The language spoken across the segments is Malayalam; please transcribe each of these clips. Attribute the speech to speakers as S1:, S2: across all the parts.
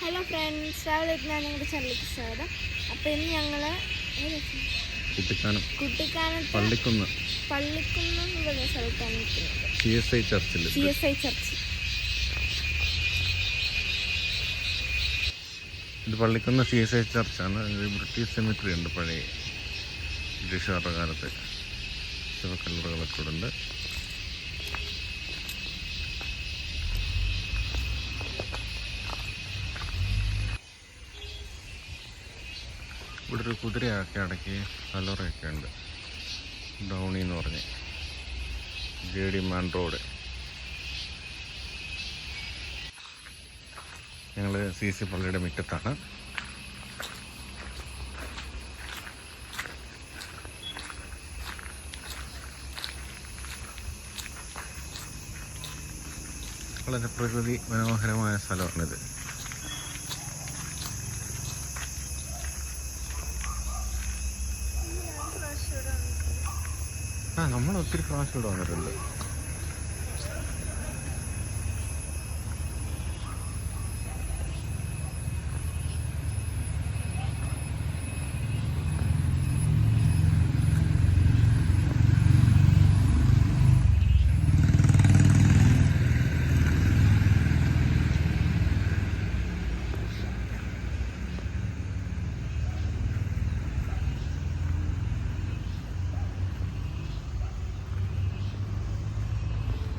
S1: ഹലോ ഫ്രണ്ട്സ് രാവിലെ ഞാൻ ഞങ്ങളുടെ ചള്ളിക്ക് സ്വാഗതം. അപ്പോൾ ഇന്ന് ഞങ്ങൾ
S2: കുട്ടിക്കാനം.
S1: കുട്ടിക്കാനത്ത്
S2: പള്ളിക്കുന്ന്.
S1: പള്ളിക്കുന്ന് എന്ന് പറഞ്ഞ സ്ഥലത്താണ് നിൽക്കുന്നത്.
S2: C S I Churchill.
S1: C S I church.
S2: ഇത് പള്ളിക്കുന്ന് സി എസ് ഐ ചർച്ചാണ്. ബ്രിട്ടീഷ് സെമിറ്ററി ഉണ്ട് പഴയ ബ്രിട്ടീഷുകാരുടെ കാലത്ത്. ശിവക്കല്ലറുകളൊക്കെ ഉണ്ട്. ഇവിടെ ഒരു കുതിരയൊക്കെ അടക്കി കലറൊക്കെ ഉണ്ട്. ഡൗണി എന്ന് പറഞ്ഞ്. ജെ ഡി മാൻ റോഡ് ഞങ്ങൾ സി സി പള്ളിയുടെ മുറ്റത്താണ്. വളരെ പ്രകൃതി മനോഹരമായ സ്ഥലമാണിത്. ആ നമ്മൾ ഒത്തിരി പ്രാവശ്യം ഇവിടെ വന്നിട്ടുണ്ട്.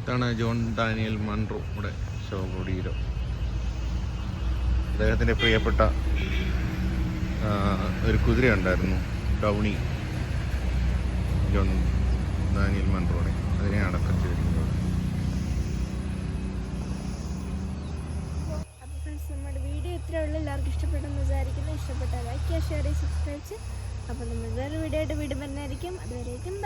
S2: ഇതാണ് ജോൺ ഡാനിയൽ മൺറോ ഇവിടെ ശവകുടീരം അദ്ദേഹത്തിന്റെ പ്രിയപ്പെട്ട ഒരു കുതിര ഉണ്ടായിരുന്നു ഡൗണി ജോൺ ഡാനിയൽ മൺറോടെ അതിനെ അടക്കം ചെയ്തിരിക്കുന്നത്.
S1: വീഡിയോ എല്ലാവർക്കും ഇഷ്ടപ്പെട്ടെന്ന് വിചാരിക്കുന്നു. ഇഷ്ടപ്പെട്ടാൽ ലൈക്ക് ഷെയർ ചെയ്യുക സബ്സ്ക്രൈബ് ചെയ്യുക അപ്പോൾ നമ്മൾ വേറെ വീഡിയോ ആയിട്ട് വീണ്ടും വരുന്നതായിരിക്കും. അതുവരേക്കും